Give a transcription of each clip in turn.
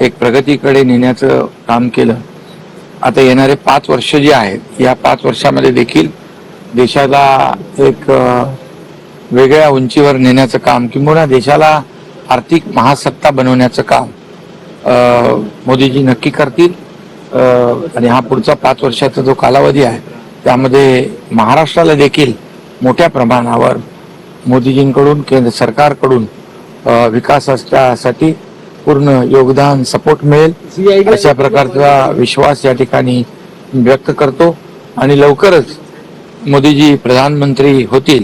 एक प्रगतीकडे नेण्याचं काम केलं. आता येणारे पाच वर्ष जी आहेत या पाच वर्षामध्ये देखील देशाला एक वेगळ्या उंचीवर नेण्याचं काम किंबहुना देशाला आर्थिक महासत्ता बनवण्याचं काम मोदीजी नक्की करतील. आणि हा पुढचा पाच वर्षाचा जो कालावधी आहे त्यामध्ये महाराष्ट्राला देखील मोठ्या प्रमाणावर मोदीजींकडून केंद्र सरकारकडून विकासासाठी पूर्ण योगदान सपोर्ट मिळेल. अशा प्रकारचा विश्वास या ठिकाणी व्यक्त करतो. आणि लवकरच मोदीजी प्रधानमंत्री होतील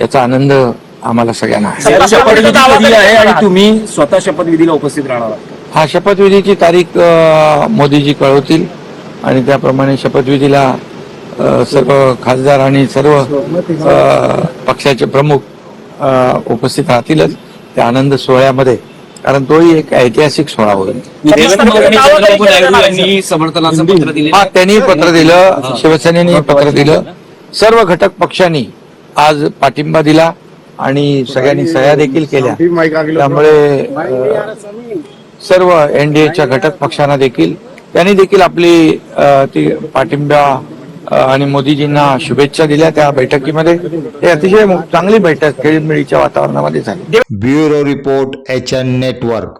याचा आनंद आम्हाला सगळ्यांना आहे. आणि तुम्ही स्वतः शपथविधीला उपस्थित राहणार हा शपथविधीची तारीख मोदीजी कळवतील. आणि त्याप्रमाणे शपथविधीला सर्व खासदार आणि सर्व पक्षाचे प्रमुख उपस्थित राहतीलच. त्या आनंद सोहळ्यामध्ये कारण तोही एक ऐतिहासिक सोहळा होईल. यांनी समर्थनाचं पत्र दिले हा त्यांनी पत्र दिलं. शिवसेनेने पत्र दिलं. सर्व घटक पक्षांनी आज पाठिंबा दिला आणि सगळ्यांनी सह्या देखील केल्या. त्यामुळे सर्व एनडीएच्या घटक पक्षांना देखील त्यांनी देखील आपली ती पाठिंबा आणि मोदीजींना शुभेच्छा दिल्या त्या बैठकीमध्ये. हे अतिशय चांगली बैठक खेळीमेळीच्या वातावरणामध्ये झाली. Bureau report H N network.